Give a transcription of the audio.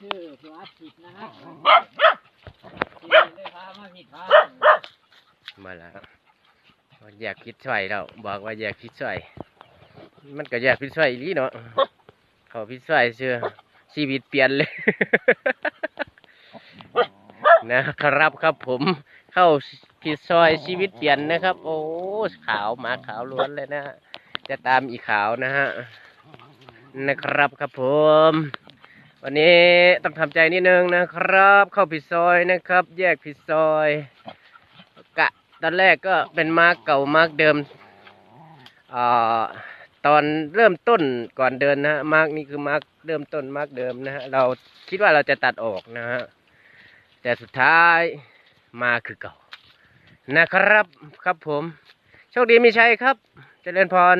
ชื่อพลาสติกนะฮะที่ได้พามาผิดทามาแล้วอยากคิดช่วยเราบอกว่าอยากคิดช่วยมันก็อยากคิดช่วยอีหลีเนาะเขาคิดช่วยเชื่อชีวิตเปลี่ยนเลย นะครับครับผมเข้าผิดซอยชีวิตเปลี่ยนนะครับ โอ้ขาวหมาขาวล้วนเลยนะจะตามอีขาวนะฮะนะครับครับผม วันนี้ต้องทำใจนิดนึงนะครับ เข้าผิดซอยนะครับ แยกผิดซอย กะ ตอนแรกก็เป็นมาร์กเก่ามาร์กเดิมอตอนเริ่มต้นก่อนเดินนะมาร์กนี่คือมาร์กเริ่มต้นมาร์กเดิมนะฮะเราคิดว่าเราจะตัดออกนะฮะแต่สุดท้ายมาคือเก่า นะครับครับผม โชคดีมีชัยครับเจริญพร